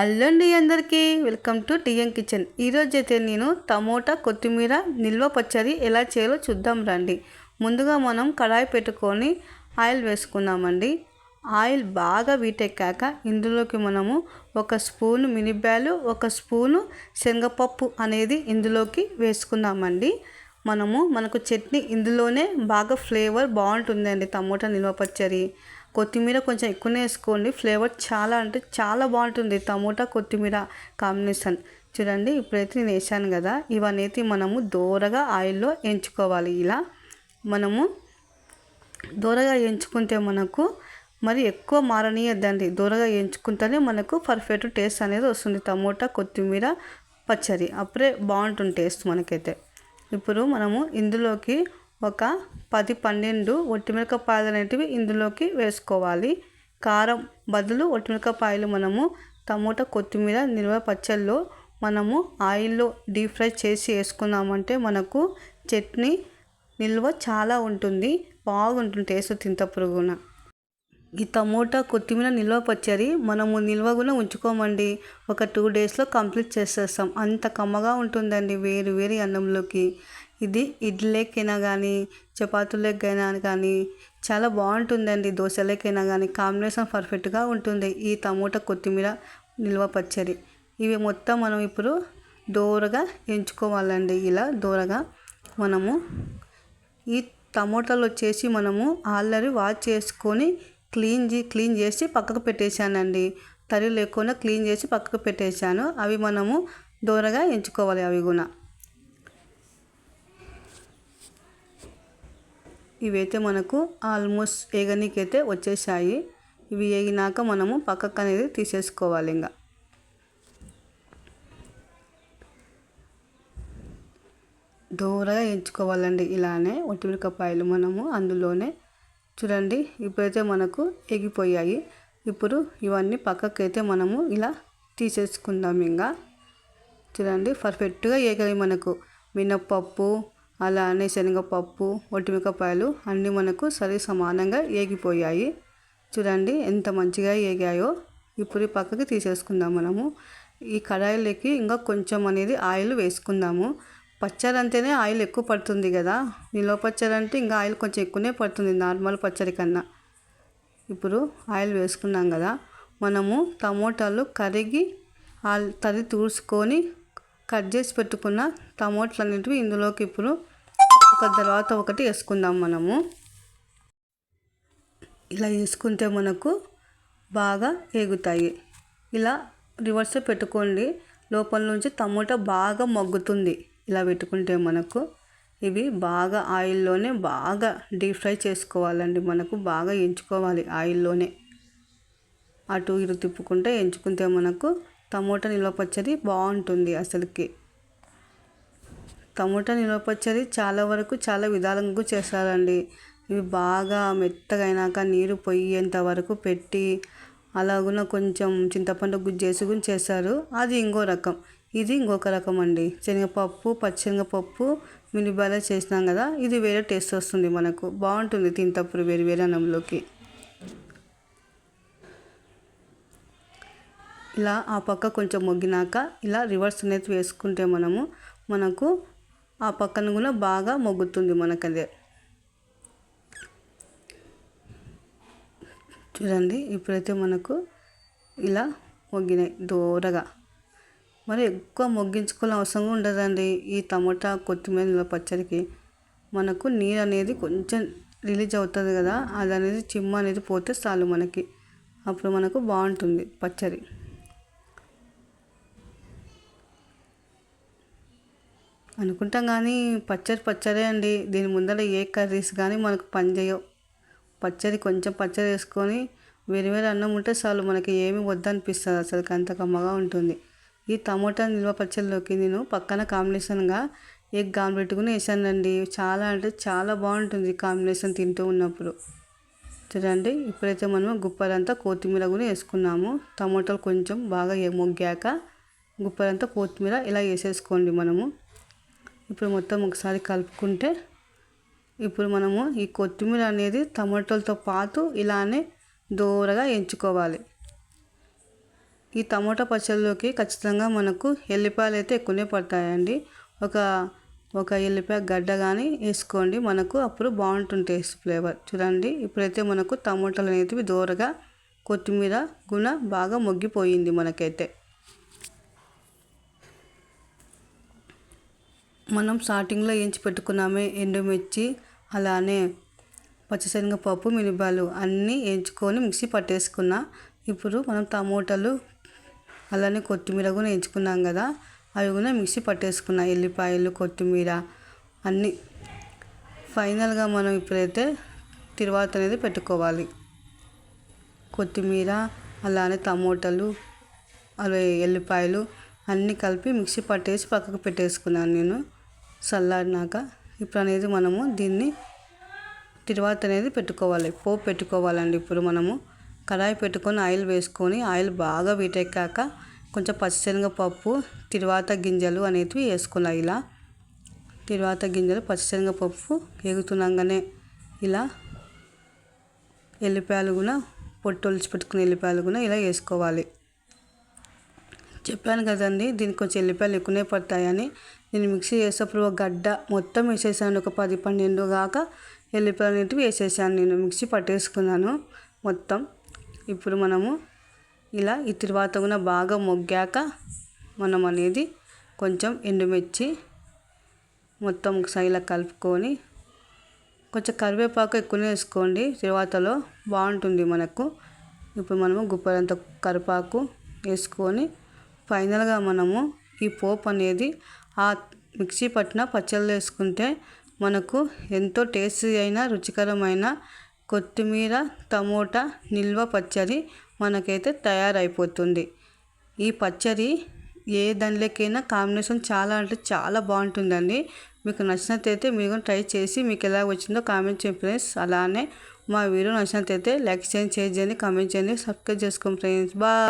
అల్లండి అందరికీ. Welcome to TM kitchen. ఈరోజు అయితే నేను టమోటా కొత్తిమీర నిల్వ పచ్చడి ఎలా చేయాలో చూద్దాం రండి. ముందుగా మనం కడాయి పెట్టుకొని ఆయిల్ వేసుకుందామండి. ఆయిల్ బాగా వీటెక్కాక ఇందులోకి మనము ఒక స్పూను మినిబ్యాలు ఒక స్పూను శనగపప్పు అనేది ఇందులోకి వేసుకుందామండి. మనము మనకు చట్నీ ఇందులోనే బాగా ఫ్లేవర్ బాగుంటుందండి టమోటా నిల్వ పచ్చడి. కొత్తిమీర కొంచెం ఎక్కువనే వేసుకోండి. ఫ్లేవర్ చాలా అంటే చాలా బాగుంటుంది టమోటా కొత్తిమీర కాంబినేషన్. చూడండి ఇప్పుడైతే నేను వేసాను కదా ఇవన్నీ మనము దూరగా ఆయిల్లో ఎంచుకోవాలి. ఇలా మనము దూరగా ఎంచుకుంటే మనకు మరి ఎక్కువ మారనీయద్దండి. దూరగా ఎంచుకుంటేనే మనకు పర్ఫెక్ట్ టేస్ట్ అనేది వస్తుంది. టమోటా కొత్తిమీర పచ్చడి అప్పుడే బాగుంటుంది టేస్ట్ మనకైతే. ఇప్పుడు మనము ఇందులోకి ఒక పది పన్నెండు ఒట్టిమిరపకాయలు అనేటివి ఇందులోకి వేసుకోవాలి. కారం బదులు ఒట్టిమిరపకాయలు మనము టమోటా కొత్తిమీర నిల్వ పచ్చళ్ళలో మనము ఆయిల్లో డీప్ ఫ్రై చేసి వేసుకున్నామంటే మనకు చట్నీ నిల్వ చాలా ఉంటుంది బాగుంటుంది టేస్ట్ తింత పురుగున. ఈ టమోటా కొత్తిమీర నిల్వ పచ్చడి మనము నిల్వ కూడా ఉంచుకోమండి. ఒక టూ డేస్లో కంప్లీట్ చేసేస్తాం. అంత కమ్మగా ఉంటుందండి వేరు వేరు అన్నంలోకి. ఇది ఇడ్లీకైనా కానీ చపాతీలకైనా కానీ చాలా బాగుంటుందండి. దోశలకైనా కానీ కాంబినేషన్ పర్ఫెక్ట్గా ఉంటుంది. ఈ టమోటా కొత్తిమీర నిల్వ పచ్చడి. ఇవి మొత్తం మనం ఇప్పుడు దోరగా ఎంచుకోవాలండి. ఇలా దోరగా మనము ఈ టమోటాలు వచ్చేసి మనము ఆల్రెడీ వాష్ చేసుకొని క్లీన్ క్లీన్ చేసి పక్కకు పెట్టేశానండి. తరి లేకుండా క్లీన్ చేసి పక్కకు పెట్టేశాను. అవి మనము దూరగా ఎంచుకోవాలి అవి కూడా. ఇవైతే మనకు ఆల్మోస్ట్ వేగనీకైతే వచ్చేసాయి ఇవి వేగినాక మనము పక్కకు అనేది తీసేసుకోవాలి ఇంకా దూరగా ఎంచుకోవాలండి ఇలానే ఒట్టిమిరకాయలు మనము అందులోనే. చూడండి ఇప్పుడైతే మనకు ఎగిపోయాయి ఇప్పుడు ఇవన్నీ పక్కకైతే మనము ఇలా తీసేసుకుందాం ఇంకా చూడండి పర్ఫెక్ట్గా ఏగాయి మనకు. మినప్పప్పు అలానే శనగపప్పు ఒట్టిమిరపకాయలు అన్నీ మనకు సరి సమానంగా ఏగిపోయాయి. చూడండి ఎంత మంచిగా ఏగాయో. ఇప్పుడు పక్కకి తీసేసుకుందాం మనము. ఈ కడాయిలోకి ఇంకా కొంచెం అనేది ఆయిల్ వేసుకుందాము. పచ్చడి అంటేనే ఆయిల్ ఎక్కువ పడుతుంది కదా. నిల్వ పచ్చడి అంటే ఇంకా ఆయిల్ కొంచెం ఎక్కువనే పడుతుంది నార్మల్ పచ్చడి కన్నా. ఇప్పుడు ఆయిల్ వేసుకున్నాం కదా. మనము టమోటాలు కరిగి తది తూర్చుకొని కట్ చేసి పెట్టుకున్న టమోటాలు అనేటివి ఇందులోకి ఇప్పుడు ఒక తర్వాత ఒకటి వేసుకుందాం మనము. ఇలా వేసుకుంటే మనకు బాగా ఎగుతాయి ఇలా రివర్స్ పెట్టుకోండి. లోపల నుంచి టమోటా బాగా మగ్గుతుంది. ఇలా పెట్టుకుంటే మనకు ఇవి బాగా ఆయిల్లోనే బాగా డీప్ ఫ్రై చేసుకోవాలండి. మనకు బాగా ఎంచుకోవాలి ఆయిల్లోనే. అటు ఇటు తిప్పుకుంటే ఎంచుకుంటే మనకు టమోటా నిల్వ పచ్చడి బాగుంటుంది అసలుకి. టమోటా నిల్వ పచ్చడి చాలా వరకు చాలా విధాలుగా చేస్తారండి. ఇవి బాగా మెత్తగా అయినాక నీరు పొయ్యేంత వరకు పెట్టి అలాగున కొంచెం చింతపండు గుజ్జు చేసుకుని చేస్తారు. అది ఇంకో రకం. ఇది ఇంకొక రకం అండి. శనగపప్పు పచ్చిశనగపప్పు మినిబాల చేసినాం కదా ఇది వేరే టేస్ట్ వస్తుంది మనకు. బాగుంటుంది తింటప్పుడు వేరు వేరే అన్నంలోకి. ఇలా ఆ పక్క కొంచెం మొగ్గినాక ఇలా రివర్స్ అనేది వేసుకుంటే మనము మనకు ఆ పక్కన కూడా బాగా మొగ్గుతుంది మనకదే. చూడండి ఇప్పుడైతే మనకు ఇలా మొగ్గినాయి దూరగా. మరి ఎక్కువ మొగ్గించుకోవాలని అవసరం ఉండదండి. ఈ టమోటా కొత్తిమీర పచ్చడికి మనకు నీరు అనేది కొంచెం రిలీజ్ అవుతుంది కదా అది అనేది చిమ్మ అనేది పోతే చాలు మనకి. అప్పుడు మనకు బాగుంటుంది పచ్చడి. అనుకుంటాం కానీ పచ్చడి పచ్చడే అండి. దీని ముందర ఏ కర్రీస్ కానీ మనకు పనిచేయవు పచ్చడి కొంచెం పచ్చడి వేసుకొని వేరు అన్నం ఉంటే చాలు మనకి ఏమి వద్దనిపిస్తుంది. అసలు అంత కమ్మగా ఉంటుంది. ఈ టమోటా నిల్వ పచ్చడిలోకి నేను పక్కన కాంబినేషన్గా ఎగ్ ఆమ్లెట్ కూడా వేసానండి. చాలా అంటే చాలా బాగుంటుంది కాంబినేషన్ తింటూ ఉన్నప్పుడు. చూడండి ఇప్పుడైతే మనం గుప్పలంతా కొత్తిమీర కూడా వేసుకున్నాము. టమోటాలు కొంచెం బాగా మొగ్గాక గుప్పలంతా కొత్తిమీర ఇలా వేసేసుకోండి మనము. ఇప్పుడు మొత్తం ఒకసారి కలుపుకుంటే ఇప్పుడు మనము ఈ కొత్తిమీర అనేది టమాటోలతో పాటు ఇలానే దూరగా ఎంచుకోవాలి. ఈ టమోటా పచ్చళ్ళలోకి ఖచ్చితంగా మనకు ఎల్లిపాయలు అయితే ఎక్కువనే పడతాయండి. ఒక ఒక ఎల్లిపాయ గడ్డ కానీ వేసుకోండి. మనకు అప్పుడు బాగుంటుంది టేస్ట్ ఫ్లేవర్. చూడండి ఇప్పుడైతే మనకు టమోటాలు అనేవి దూరగా కొత్తిమీర గుణ బాగా మొగ్గిపోయింది మనకైతే. మనం స్టార్టింగ్లో వేయించి పెట్టుకున్నామే? ఎండుమిర్చి అలానే పచ్చిశనగపప్పు మిరపాలు అన్నీ వేయించుకొని మిక్సీ పట్టేసుకున్న ఇప్పుడు మనం టమోటాలు అలానే కొత్తిమీర కూడా వేయించుకున్నాం కదా అవి కూడా మిక్సీ పట్టేసుకున్న. ఎల్లిపాయలు కొత్తిమీర అన్నీ. ఫైనల్గా మనం ఇప్పుడైతే తిరువాత అనేది పెట్టుకోవాలి. కొత్తిమీర అలానే టమోటాలు అవి ఎల్లిపాయలు అన్నీ కలిపి మిక్సీ పట్టేసి పక్కకు పెట్టేసుకున్నాను నేను. చల్లారినాక ఇప్పుడు అనేది మనము దీన్ని తిరువాత అనేది పెట్టుకోవాలి. పోపు పెట్టుకోవాలండి ఇప్పుడు మనము. కడాయి పెట్టుకొని ఆయిల్ వేసుకొని ఆయిల్ బాగా వీటెక్కాక కొంచెం పచ్చిశనగపప్పు తిరువాత గింజలు అనేటివి వేసుకున్నాను ఇలా. తిరువాత గింజలు పచ్చిశనగపప్పు ఎగుతున్నాగానే ఇలా ఎల్లిపాయలు కూడా పొట్టు ఒలిచి పెట్టుకున్న ఎల్లిపాయలు కూడా ఇలా వేసుకోవాలి. చెప్పాను కదండి దీనికి కొంచెం ఎల్లిపాయలు ఎక్కువనే పడతాయని. నేను మిక్సీ చేసేటప్పుడు ఒక గడ్డ మొత్తం వేసేసాను. ఒక పది పన్నెండు కాక ఎల్లిపాయలు అనేటివి వేసేసాను. నేను మిక్సీ పట్టేసుకున్నాను మొత్తం. ఇప్పుడు మనము ఇలా ఈ తర్వాత కూడా బాగా మొగ్గాక మనం అనేది కొంచెం ఎండుమిర్చి మొత్తం సైలా కలుపుకొని కొంచెం కరివేపాకు ఎక్కువనే వేసుకోండి. తర్వాతలో బాగుంటుంది మనకు. ఇప్పుడు మనము గుప్పలంత కరివేపాకు వేసుకొని ఫైనల్గా మనము ఈ పోపు అనేది ఆ మిక్సీ పట్టిన పచ్చళ్ళు వేసుకుంటే మనకు ఎంతో టేస్టీ అయిన రుచికరమైన కొత్తిమీర టమోటా నిల్వ పచ్చడి మనకైతే తయారైపోతుంది. ఈ పచ్చడి ఏ దానిలోకైనా కాంబినేషన్ చాలా అంటే చాలా బాగుంటుందండి. మీకు నచ్చినట్టయితే మీరు ట్రై చేసి మీకు ఎలా వచ్చిందో కామెంట్ చేయండి ఫ్రెండ్స్. అలానే మా వీడియో నచ్చినట్టయితే లైక్ చేయండి షేర్ చేయండి కామెంట్ చేయండి సబ్స్క్రైబ్ చేసుకోండి ఫ్రెండ్స్. బాయ్.